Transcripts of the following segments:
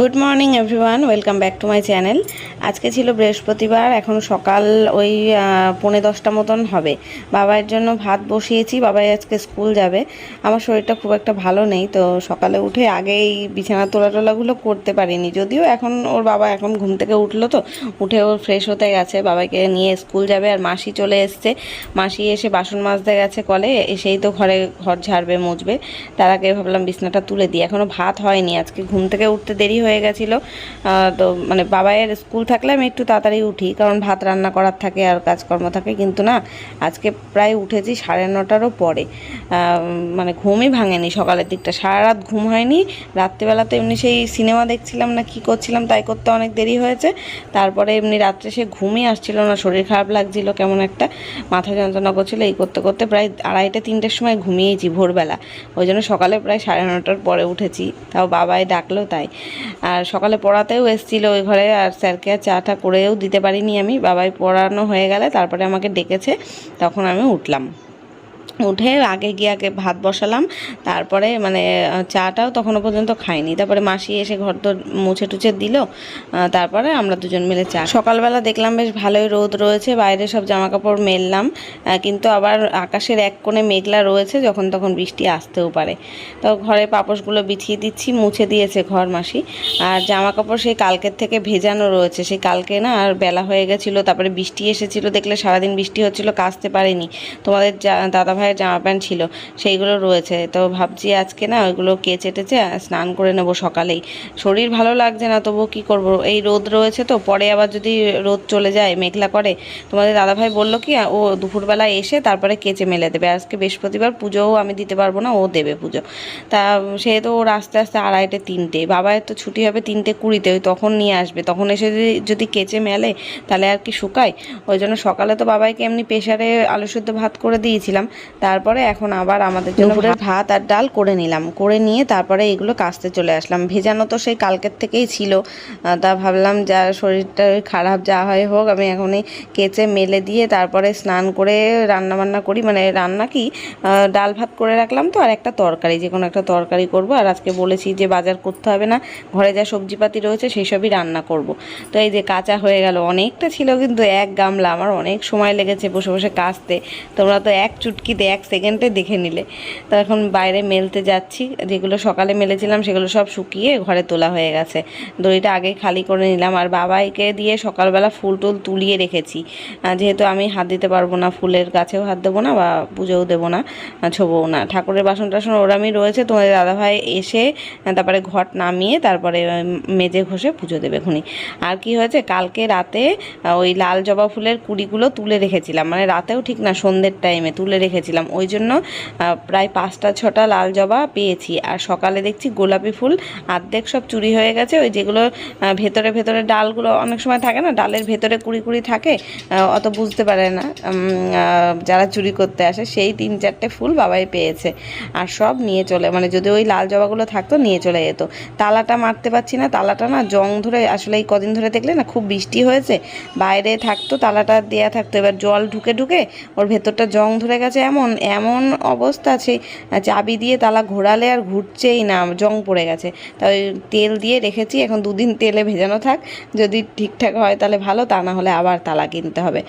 Good morning everyone welcome back to my channel আজকে ছিল বৃহস্পতিবার, এখন সকাল ওই পৌনে দশটা মতন হবে। বাবার জন্য ভাত বসিয়েছি, বাবাই আজকে স্কুল যাবে। আমার শরীরটা খুব একটা ভালো নেই, তো সকালে উঠে আগেই বিছানা তোলা টোলাগুলো করতে পারিনি। যদিও এখন ওর বাবা এখন ঘুম থেকে উঠল তো, উঠে ওর ফ্রেশ হতে গেছে। বাবাকে নিয়ে স্কুল যাবে আর মাসি চলে এসছে। মাসি এসে বাসন মাজতে গেছে কলে, এসেই তো ঘরে ঘর ঝাড়বে, মুছবে। তার আগে ভাবলাম বিছনাটা তুলে দিই। এখনও ভাত হয়নি, আজকে ঘুম থেকে উঠতে দেরি হয়ে গেছিল। তো মানে বাবাইয়ের স্কুল থাকলে আমি একটু তাড়াতাড়ি উঠি, কারণ ভাত রান্না করার থাকে আর কাজকর্ম থাকে। কিন্তু না, আজকে প্রায় উঠেছি সাড়ে নটারও পরে। মানে ঘুমই ভাঙেনি সকালের দিকটা। সারা রাত ঘুম হয়নি। রাত্রিবেলা তো এমনি সেই সিনেমা দেখছিলাম না কি করছিলাম তাই করতে অনেক দেরি হয়েছে। তারপরে এমনি রাত্রে সে ঘুমই আসছিল না, শরীর খারাপ লাগছিল কেমন একটা। মাথা যন্ত্রণা করছিল, এই করতে করতে প্রায় আড়াইটে, তিনটের সময় ঘুমিয়েছি ভোরবেলা। ওই জন্য সকালে প্রায় সাড়ে নটার পরে উঠেছি। তাও বাবাই ডাকলো তাই। আর সকালে পড়াতেও এসেছিল ওই ঘরে আর স্যারকে আর চাটা করেও দিতে পারিনি আমি। বাবাই পড়ানো হয়ে গেলে তারপরে আমাকে ডেকেছে, তখন আমি উঠলাম। উঠে আগে গিয়ে আগে ভাত বসালাম। তারপরে মানে চাটাও তখনও পর্যন্ত খাইনি। তারপরে মাসি এসে ঘর তো মুছে টুছে দিল। তারপরে আমরা দুজন মিলে চা সকালবেলা দেখলাম বেশ ভালোই রোদ রয়েছে, বাইরে সব জামা কাপড় মেললাম কিন্তু আবার আকাশের এক কোণে মেঘলা রয়েছে, যখন তখন বৃষ্টি আসতেও পারে। তো ঘরে পাপোশগুলো বিছিয়ে দিচ্ছি, মুছে দিয়েছে ঘর মাসি। আর জামা কাপড় সেই কালকের থেকে ভেজানো রয়েছে। সেই কালকে না আর বেলা হয়ে গেছিল, তারপরে বৃষ্টি এসেছিল, দেখলে সারাদিন বৃষ্টি হচ্ছিল, কাচতে পারিনি। তোমাদের যা- দাদা জামা প্যান্ট ছিল, সেইগুলো রয়েছে। তো ভাবছি আজকে না ওইগুলো কেচে টেচে স্নান করে নেব সকালেই। শরীর ভালো লাগছে না, তবুও কী করব? এই রোদ রয়েছে তো, পরে আবার যদি রোদ চলে যায়, মেঘলা করে, তোমাদের দাদাভাই বলল কি, ও দুপুরবেলা এসে তারপরে কেচে মেলে দেবে। আজকে বৃহস্পতিবার পুজোও আমি দিতে পারব না, ও দেবে পুজো। তা সেহেতু ওর আস্তে আস্তে আড়াইটে, তিনটে। বাবার তো ছুটি হবে তিনটে কুড়িতে, ওই তখন নিয়ে আসবে। তখন এসে যদি যদি কেচে মেলে, তাহলে আর কি শুকায়? ওই জন্য সকালে তো বাবাইকে এমনি প্রেশারে আলু সেদ্ধ ভাত করে দিয়েছিলাম। তারপরে এখন আবার আমাদের জন্য ভাত আর ডাল করে নিলাম। করে নিয়ে তারপরে এগুলো কাচতে চলে আসলাম। ভেজানো তো সেই কালকের থেকেই ছিল। তা ভাবলাম যা শরীরটা খারাপ যা হয় হোক আমি এখনই কেচে মেলে দিয়ে তারপরে স্নান করে রান্না বান্না করি। মানে রান্না কি? ডাল ভাত করে রাখলাম তো আর একটা তরকারি যে কোনো একটা তরকারি করব। আর আজকে বলেছি যে বাজার করতে হবে না ঘরে যা সবজিপাতি রয়েছে সেই সবই রান্না করব। তো এই যে কাঁচা হয়ে গেল অনেকটা ছিল কিন্তু এক গামলা। আমার অনেক সময় লেগেছে বসে বসে কাচতে তোমরা তো এক চুটকিতে এক সেকেন্ডে দেখে নিলে। তো এখন বাইরে মেলতে যাচ্ছি, যেগুলো সকালে মেলেছিলাম সেগুলো সব শুকিয়ে ঘরে তোলা হয়ে গেছে। দড়িটা আগেই খালি করে নিলাম। আর বাবাইকে দিয়ে সকালবেলা ফুল টুল তুলিয়ে রেখেছি। যেহেতু আমি হাত দিতে পারব না, ফুলের গাছেও হাত দেবো না বা পুজোও দেবো না ছোবও না। ঠাকুরের বাসন টাসন ওরামই রয়েছে, তোমাদের দাদাভাই এসে তারপরে ঘট নামিয়ে তারপরে মেজে ঘষে পুজো দেবে খুনি আর কি হয়েছে, কালকে রাতে ওই লাল জবা ফুলের কুড়িগুলো তুলে রেখেছিলাম। মানে রাতেও ঠিক না, সন্ধ্যের টাইমে তুলে রেখেছিলাম। ওই জন্য প্রায় পাঁচটা, ছটা লাল জবা পেয়েছি। আর সকালে দেখছি গোলাপি ফুল, আর্ধেক সব চুরি হয়ে গেছে। ওই যেগুলো ভেতরে ভেতরে ডালগুলো অনেক সময় থাকে না, ডালের ভেতরে কুড়ি কুড়ি থাকে অত বুঝতে পারে না যারা চুরি করতে আসে, সেই তিন, চারটে ফুল বাবাই পেয়েছে। আর সব নিয়ে চলে মানে যদি ওই লাল জবাগুলো থাকতো, নিয়ে চলে যেত। তালাটা মারতে পারছি না, তালাটা না জং ধরে, আসলে এই কদিন ধরে দেখলে না খুব বৃষ্টি হয়েছে। বাইরে থাকতো, তালাটা দেয়া থাকতো, এবার জল ঢুকে ঢুকে ওর ভেতরটা জং ধরে গেছে এমন এমন অবস্থা সেই চাবি দিয়ে তালা ঘোরালে আর ঘুরছেই না জং পড়ে গেছে। তাই তেল দিয়ে রেখেছি এখন দুদিন তেলে ভেজানো থাক যদি ঠিকঠাক হয় তাহলে ভালো তা না হলে আবার তালা কিনতে হবে।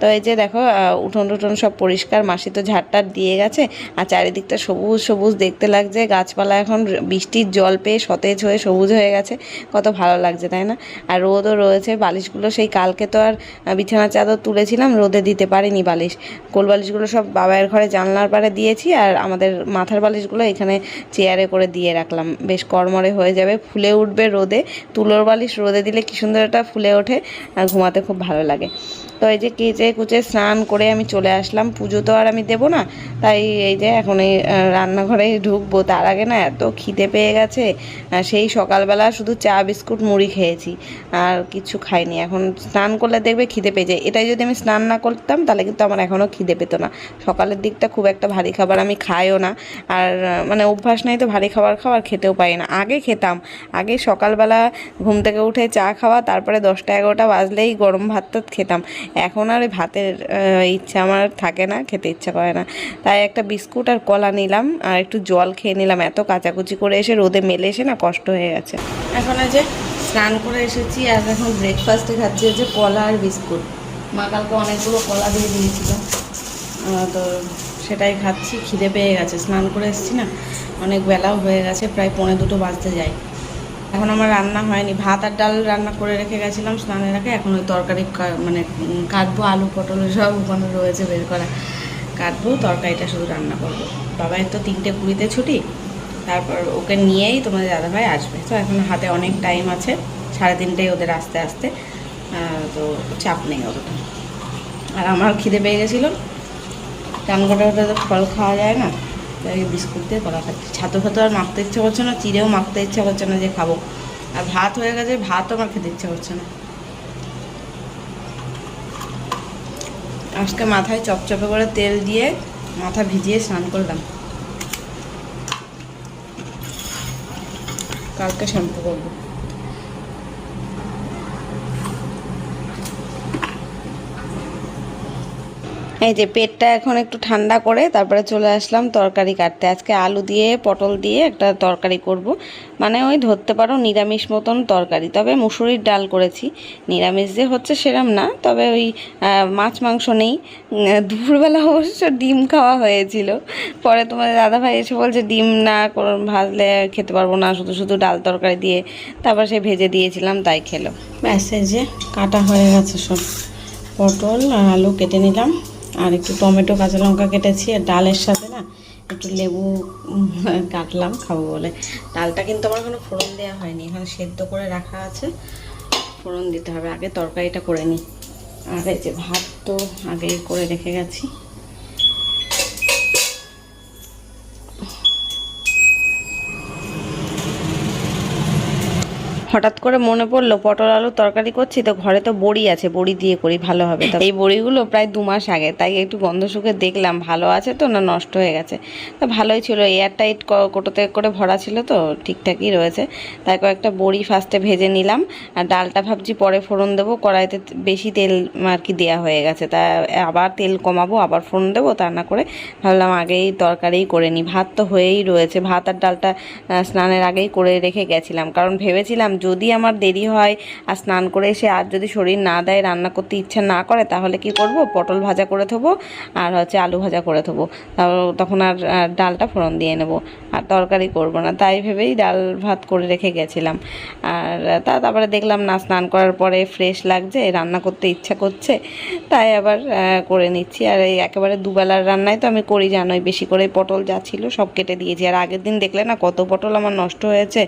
তো এই যে দেখো উঠোন টুঠোন সব পরিষ্কার মাসি তো ঝাড়টার দিয়ে গেছে আর চারিদিকটা সবুজ সবুজ দেখতে লাগছে গাছপালা এখন বৃষ্টির জল পেয়ে সতেজ হয়ে সবুজ হয়ে গেছে কত ভালো লাগছে তাই না? আর রোদও রয়েছে বালিশগুলো সেই কালকে তো আর আহ, বিছানার চাদর তুলেছিলাম রোদে দিতে পারিনি বালিশ কোল বালিশগুলো সব বাবার ঘরে জানলার পারে দিয়েছি আর আমাদের মাথার বালিশগুলো এখানে চেয়ারে করে দিয়ে রাখলাম। বেশ কর্মরে হয়ে যাবে, ফুলে উঠবে রোদে। তুলোর বালিশ রোদে দিলে কী সুন্দর ফুলে ওঠে আর ঘুমাতে খুব ভালো লাগে। তো এই যে কেচে কুচে স্নান করে আমি চলে আসলাম। পুজো তো আর আমি দেবো না, তাই এই যে এখন এই রান্নাঘরে ঢুকবো। তার আগে না এত খিদে পেয়ে গেছে সেই সকালবেলা শুধু চা, বিস্কুট, মুড়ি খেয়েছি, আর কিছু খাইনি। এখন স্নান করলে দেখবে খিদে পেয়ে যায়। এটাই যদি আমি স্নান না করতাম, তাহলে কিন্তু আমার এখনও খিদে পেতো না। সকালের দিকটা খুব একটা ভারী খাবার আমি খাইও না, আর মানে অভ্যাস নেই তো ভারী খাবার খাবার খেতেও পাই না। আগে খেতাম, আগে সকালবেলা ঘুম থেকে উঠে চা খাওয়া, তারপরে দশটা এগারোটা বাজলেই গরম ভাত খেতাম। এখন আর ভাতের ইচ্ছা আমার থাকে না, খেতে ইচ্ছা করে না। তাই একটা বিস্কুট আর কলা নিলাম আর একটু জল খেয়ে নিলাম। এত কাচাকুচি করে এসে রোদে মেলে এসে না কষ্ট হয়ে গেছে। এখন যে স্নান করে এসেছি আর এখন ব্রেকফাস্টে খাচ্ছি হচ্ছে কলা আর বিস্কুট। মা কালকে অনেকগুলো কলা দিয়ে দিয়েছিল। তো সেটাই খাচ্ছি, খিদে পেয়ে গেছে। স্নান করে এসেছি না, অনেক বেলাও হয়ে গেছে, প্রায় পৌনে দুটো বাজতে যায়। এখন আমার রান্না হয়নি। ভাত আর ডাল রান্না করে রেখে গেছিলাম স্নানের আগে। এখন ওই তরকারি মানে কাটবো, আলু, পটল সব ওখানে রয়েছে বের করা। কাটবো, তরকারিটা শুধু রান্না করব। বাবাই তো তিনটে কুড়িতে ছুটি। তারপর ওকে নিয়েই তোমাদের দাদাভাই আসবে। তো এখন হাতে অনেক টাইম আছে। সাড়ে তিনটেই ওদের আসতে আসতে। তো চাপ নেই অতটা। আর আমার খিদে পেয়ে গেছিল। চান করে ওটা তো ফল খাওয়া যায় না। তাই বিস্কুট দিয়ে কলা খাচ্ছি। ছাতু ফাতু আর মাখতে ইচ্ছা করছে না, চিড়েও মাখতে ইচ্ছা করছে না যে খাব। আর ভাত হয়ে গেছে, ভাতও আমার খেতে ইচ্ছা করছে না। আজকে মাথায় চপচপে করে তেল দিয়ে মাথা ভিজিয়ে স্নান করলাম। কালকে শ্যাম্পু করব। এই যে পেটটা এখন একটু ঠান্ডা করে তারপরে চলে আসলাম তরকারি কাটতে। আজকে আলু দিয়ে, পটল দিয়ে একটা তরকারি করব। মানে ওই ধরতে পারো নিরামিষ মতন তরকারি। তবে মুসুরির ডাল করেছি। নিরামিষ যে হচ্ছে সেরম না, তবে ওই মাছ মাংস নেই। দুপুরবেলা অবশ্য ডিম খাওয়া হয়েছিল। পরে তোমার দাদাভাই এসে বলছে, ডিম না ভাজলে খেতে পারব না, শুধু শুধু ডাল তরকারি দিয়ে। তারপর সে ভেজে দিয়েছিলাম, তাই খেলো। ব্যাস যে কাটা হয়ে গেছে সব। পটল আর আলু কেটে নিলাম। আর একটু টমেটো, কাঁচা লঙ্কা কেটেছি, আর ডালের সাথে না একটু লেবু কাটলাম, খাব বলে। ডালটা কিন্তু আমার কোনো ফোড়ন দেওয়া হয়নি, এখানে সেদ্ধ করে রাখা আছে। ফোড়ন দিতে হবে, আগে তরকারিটা করে নিই। আর এই যে ভাত তো আগে করে রেখে গেছি। হঠাৎ করে মনে পড়ল, পটল আলুর তরকারি করছি, তো ঘরে তো বড়ি আছে, বড়ি দিয়ে করি, ভালো হবে তো। এই বড়িগুলো প্রায় দু মাস আগে, তাই একটু গন্ধ শুকে দেখলাম, ভালো আছে তো না নষ্ট হয়ে গেছে? তো ভালোই ছিল এয়ার টাইট কোটোতে করে ভরা ছিল তো, ঠিকঠাকই রয়েছে। তাই কয়েকটা বড়ি ফার্স্টে ভেজে নিলাম, আর ডালটা ভাবছি পরে ফোড়ন দেবো, কড়াইতে বেশি তেল আর কি দেওয়া হয়ে গেছে। তা আবার তেল কমাবো, আবার ফোড়ন দেবো, তা না করে ভাবলাম আগেই তরকারিই করে নিই ভাত তো হয়েই রয়েছে, ভাত আর ডালটা স্নানের আগেই করে রেখে গেছিলাম। কারণ ভেবেছিলাম যদি আমার দেরি হয়, আর স্নান করে এসে আর যদি শরীর না দেয়, রান্না করতে ইচ্ছা না করে, তাহলে কি করব? পটল ভাজা করে থবো, আর হচ্ছে আলু ভাজা করে থবো। তখন আর আর ডালটা ফোড়ন দিয়ে নেব, আর তরকারি করব না। তাই ভেবেই ডাল ভাত করে রেখে গেছিলাম। আর তা, তারপরে দেখলাম না, স্নান করার পরে ফ্রেশ লাগছে, রান্না করতে ইচ্ছা করছে, তাই আবার করে নিচ্ছি। আর এই একেবারে দুবেলার রান্নায় তো আমি করি, জানোই, বেশি করে পটল যা ছিল সব কেটে দিয়েছি। আর আগের দিন দেখলে না, কত পটল আমার নষ্ট হয়েছে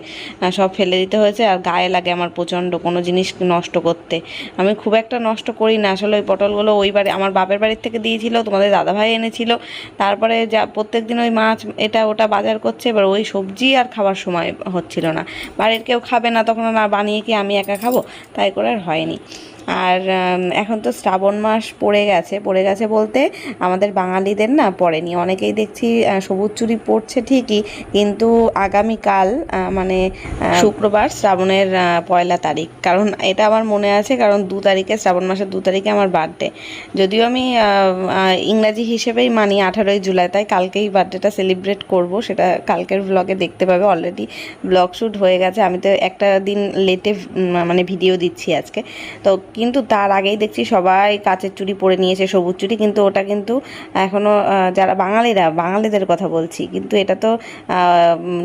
সব ফেলে দিতে হয়েছে, আর গায়ে লাগে আমার প্রচণ্ড কোনো জিনিস নষ্ট করতে। আমি খুব একটা নষ্ট করি না। আসলে ওই পটলগুলো ওই বাড়ি, আমার বাপের বাড়ির থেকে দিয়েছিল, তোমাদের দাদাভাই এনেছিল। তারপরে যা, প্রত্যেক দিন ওই মাছ এটা ওটা বাজার করছে, এবার ওই সবজি আর খাবার সময় হচ্ছিল না। বাড়ির কেউ খাবে না, তখন আর বানিয়ে কি আমি একা খাব? তাই করে আর হয়নি। আর এখন তো শ্রাবণ মাস পড়ে গেছে। পড়ে গেছে বলতে আমাদের বাঙালিদের না পড়েনি। অনেকেই দেখছি সবুজ চুরি পড়ছে ঠিকই, কিন্তু আগামীকাল মানে শুক্রবার শ্রাবণের পয়লা তারিখ। কারণ এটা আমার মনে আছে, কারণ দু তারিখে, শ্রাবণ মাসের দু তারিখে আমার বার্থডে যদিও আমি ইংরাজি হিসেবেই মানি আঠারোই জুলাই, তাই কালকেই বার্থডেটা সেলিব্রেট করব। সেটা কালকের ব্লগে দেখতে পাবে অলরেডি ব্লগ শ্যুট হয়ে গেছে। আমি তো একটা দিন লেটে মানে ভিডিও দিচ্ছি আজকে। তো কিন্তু তার আগেই দেখছি সবাই কাচের চুড়ি পরে নিয়েছে, সবুজ চুড়ি, কিন্তু ওটা কিন্তু এখনও যারা বাঙালিরা, বাঙালিদের কথা বলছি। কিন্তু এটা তো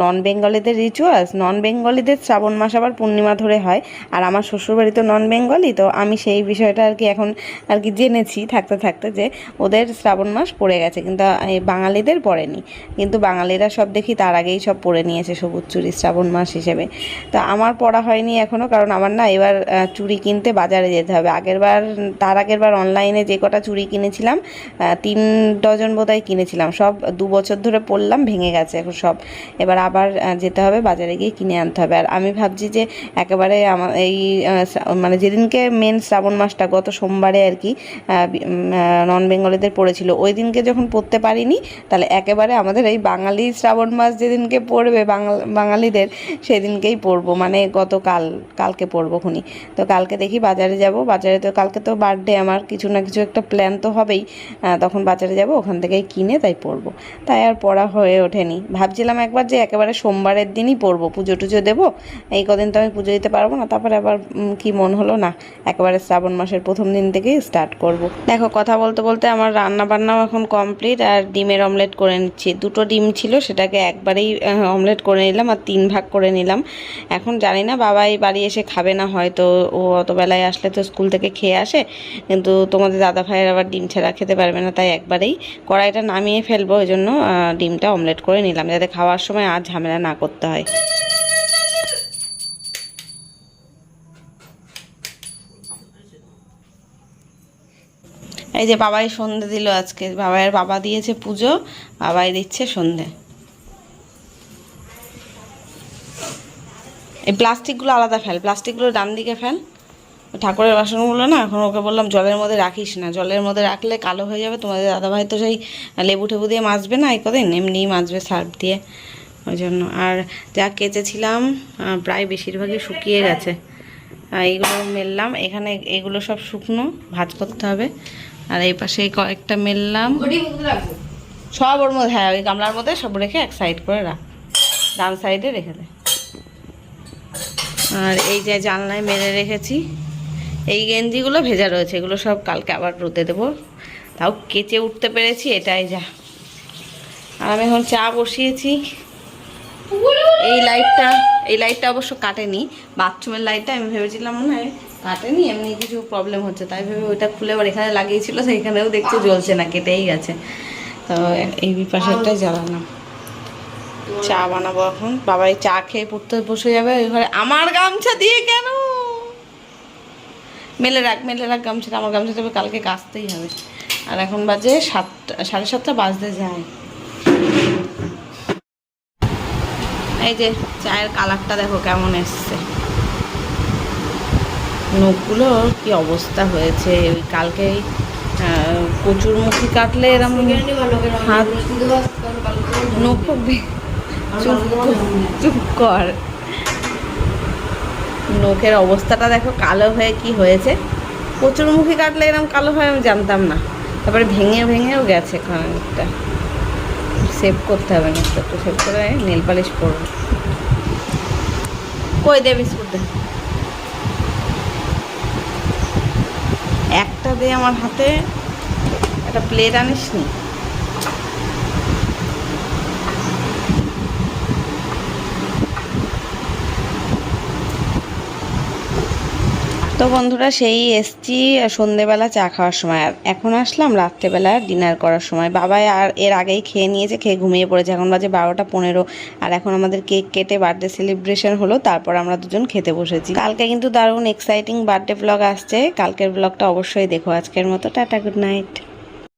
নন বেঙ্গলিদের রিচুয়ালস নন বেঙ্গলিদের শ্রাবণ মাস আবার পূর্ণিমা ধরে হয়। আর আমার শ্বশুরবাড়ি তো নন বেঙ্গলি তো আমি সেই বিষয়টা আর কি এখন আর কি জেনেছি থাকতে থাকতে যে ওদের শ্রাবণ মাস পড়ে গেছে, কিন্তু বাঙালিদের পড়েনি। কিন্তু বাঙালিরা সব দেখি তার আগেই সব পড়ে নিয়েছে সবুজ চুড়ি শ্রাবণ মাস হিসেবে। তো আমার পড়া হয়নি এখনও কারণ আমার না এবার চুড়ি কিনতে বাজারে যেতে হবে। আগের বার তার আগের বার অনলাইনে যে কটা চুড়ি কিনেছিলাম তিন ডজন বোধহয় কিনেছিলাম। সব দু বছর ধরে পরলাম, ভেঙে গেছে এখন সব। এবার আবার যেতে হবে, বাজারে গিয়ে কিনে আনতে হবে। আর আমি ভাবছি যে একেবারে আমার এই মানে যেদিনকে মেন শ্রাবণ মাসটা, গত সোমবারে আর কি নন বেঙ্গলিদের পড়েছিল, ওই দিনকে যখন পড়তে পারিনি, তাহলে একেবারে আমাদের এই বাঙালি শ্রাবণ মাস যেদিনকে পড়বে, বাঙাল, বাঙালিদের, সেদিনকেই পড়ব মানে গতকাল, কালকে পড়ব খুনি। তো কালকে দেখি বাজারে যাব, বাজারে তো কালকে তো বার্থডে আমার, কিছু না কিছু একটা প্ল্যান তো হবেই। তখন বাজারে যাব, ওখান থেকেই কিনে তাই পরবো। তাই আর পড়া হয়ে ওঠেনি। ভাবছিলাম একবার যে একেবারে সোমবারের দিনই পরবো, পুজো টুজো দেবো। এই কদিন তো আমি পুজো দিতে পারব না, তারপরে আবার কি মন হলো না, একেবারে শ্রাবণ মাসের প্রথম দিন থেকেই স্টার্ট করব। দেখো, কথা বলতে বলতে আমার রান্না বান্নাও এখন কমপ্লিট আর ডিমের অমলেট করে নিচ্ছি। দুটো ডিম ছিল, সেটাকে একবারেই অমলেট করে নিলাম আর তিন ভাগ করে নিলাম। এখন জানি না, বাবাই বাড়ি এসে খাবে না, হয়তো ও অত বেলায় আসলে তো স্কুল থেকে খেয়ে আসে। কিন্তু তোমাদের দাদা ভাইয়ের আবার ডিম ছাড়া খেতে পারবে না, তাই একবারেই কড়াইটা নামিয়ে ফেলব। ওই জন্য ডিমটা অমলেট করে নিলাম, যাতে খাওয়ার সময় আর ঝামেলা না করতে হয়। এই যে বাবাই সন্ধে দিল আজকে। বাবাইয়ের বাবা দিয়েছে পুজো, বাবাই দিচ্ছে সন্ধে। এই প্লাস্টিকগুলো আলাদা ফেল, প্লাস্টিকগুলো ডান দিকে ফেল। ঠাকুরের বাসনগুলো না, এখন ওকে বললাম, জলের মধ্যে রাখিস না। জলের মধ্যে রাখলে কালো হয়ে যাবে। তোমাদের দাদাভাই তো সেই লেবু টেবু দিয়ে মাজবে না এই কদিন? এমনিই মাজবে সার্ফ দিয়ে। ওই জন্য। আর যা কেচেছিলাম প্রায় বেশিরভাগই শুকিয়ে গেছে। এইগুলো মেললাম। এখানে এগুলো সব শুকনো, ভাজ করতে হবে। আর এই পাশে কয়েকটা মেললাম। সব ওর মধ্যে হ্যাঁ ওই গামলার মধ্যে সব রেখে এক সাইড করে রাখ। ডান সাইডে রেখে দে। আর এই যে জানলায় মেরে রেখেছি এই গেঞ্জিগুলো ভেজা রয়েছে, এগুলো সব কালকে আবার রোদে দেবো। তাও কেচে উঠতে পেরেছি, এটাই যা। আর আমি এখন চা বসিয়েছি। এই লাইটটা এই লাইটটা অবশ্য কাটেনি, বাথরুমের লাইটটা আমি ভেবেছিলাম মনে হয় কাটেনি, এমনি কিছু প্রবলেম হচ্ছে, তাই ভেবে ওইটা খুলে আবার এখানে লাগিয়েছিল সেইখানেও দেখছি জ্বলছে না, কেটেই গেছে। তো এই পাশেরটাই জ্বালানো চা বানাবো এখন, বাবাই চা খেয়ে পড়তে বসে যাবে ওই ঘরে আমার গামছা দিয়ে কেন মেলে রাখ মেলে রাখ গামছাটা আমার গামছাটা কালকে কাচতেই হবে। আর এখন বাজে সাতটা সাড়ে সাতটা বাজতে যায়। এই যে চায়ের কালারটা দেখো কেমন এসছে। নখগুলো কি অবস্থা হয়েছে? ওই কালকে কচুর মুখি কাটলে এরম হাত নখ চুপ কর। নখের অবস্থাটা দেখো কালো হয়ে কি হয়েছে? প্রচুর মুখে কাটলে এরকম কালো হয় আমি জানতাম না। তারপরে ভেঙে ভেঙেও গেছে খানিকটা। সেভ করতে হবে না একটু সেভ করে নেল পালিশ করব কই দে বিস্কুট দে। একটা দে আমার হাতে। একটা প্লেট আনিস নি তো বন্ধুরা সেই এসছি সন্ধেবেলা চা খাওয়ার সময়। এখন আসলাম রাত্রেবেলা ডিনার করার সময়। বাবাই আর এর আগেই খেয়ে নিয়েছে, খেয়ে ঘুমিয়ে পড়েছে। এখন বাজে বারোটা পনেরো। আর এখন আমাদের কেক কেটে বার্থডে সেলিব্রেশন হলো, তারপর আমরা দুজন খেতে বসেছি। কালকে কিন্তু দারুণ এক্সাইটিং বার্থডে ব্লগ আসছে। কালকের ব্লগটা অবশ্যই দেখো। আজকের মতো টাটা গুড নাইট